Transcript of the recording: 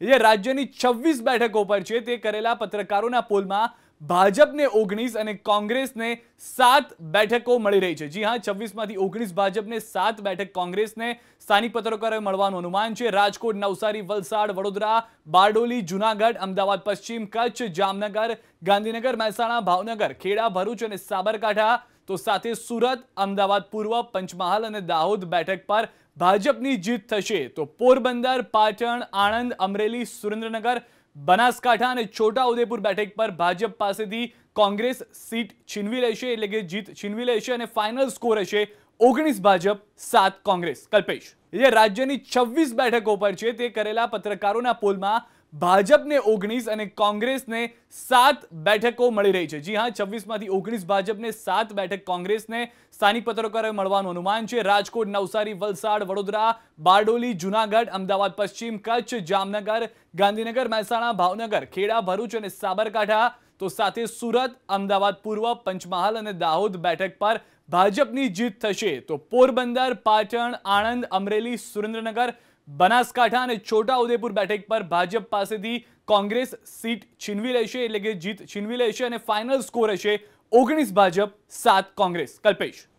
જે રાજ્યની છવ્વીસ બેઠકો પર છે, તે કરેલા પત્રકારોના પોલમાં ભાજપને ઓગણીસ અને કોંગ્રેસને સાત બેઠકો મળી રહી છે. જી હા, છવ્વીસમાંથી ઓગણીસ ભાજપને સાત બેઠક કોંગ્રેસને સ્થાનિક પત્રકારોએ મળવાનું અનુમાન છે. રાજકોટ, નવસારી, વલસાડ, વડોદરા, બારડોલી, જુનાગઢ, અમદાવાદ, પશ્ચિમ કચ્છ, જામનગર, ગાંધીનગર, મહેસાણા, ભાવનગર, ખેડા, ભરૂચ અને સાબરકાંઠા તો સાથે સુરત, અમદાવાદ, પૂર્વ, પંચમહાલ અને દાહોદ બેઠક પર ભાજપની જીત થશે. તો પોરબંદર, પાટણ, આણંદ, અમરેલી, સુરેન્દ્રનગર, બનાસકાંઠા અને છોટાઉદેપુર બેઠક પર ભાજપ પાસેથી કોંગ્રેસ સીટ છીનવી લેશે એટલે કે જીત છીનવી લેશે અને ફાઇનલ સ્કોર હશે ઓગણીસ ભાજપ, સાત કોંગ્રેસ. કલ્પેશ, જે રાજ્યની છવ્વીસ બેઠકો પર છે, તે કરેલા પત્રકારોના પોલમાં ભાજપને ઓગણીસ અને કોંગ્રેસને સાત બેઠકો મળી રહી છે. જી હા, છવ્વીસમાંથી ઓગણીસ ભાજપને સાત બેઠક કોંગ્રેસને સ્થાનિક પત્રકારોએ મળવાનું અનુમાન છે. રાજકોટ, નવસારી, વલસાડ, વડોદરા, બારડોલી, જુનાગઢ, અમદાવાદ, પશ્ચિમ કચ્છ, જામનગર, ગાંધીનગર, મહેસાણા, ભાવનગર, ખેડા, ભરૂચ અને સાબરકાંઠા તો સાથે સુરત, અમદાવાદ, પૂર્વ, પંચમહાલ અને દાહોદ બેઠક પર ભાજપની જીત થશે. તો પોરબંદર, પાટણ, આણંદ, અમરેલી, સુરેન્દ્રનગર, બનાસકાંઠા અને છોટાઉદેપુર બેઠક પર ભાજપ પાસેથી કોંગ્રેસ સીટ છીનવી લેશે એટલે કે જીત છીનવી લેશે અને ફાઇનલ સ્કોર હશે ઓગણીસ ભાજપ, સાત કોંગ્રેસ. કલ્પેશ.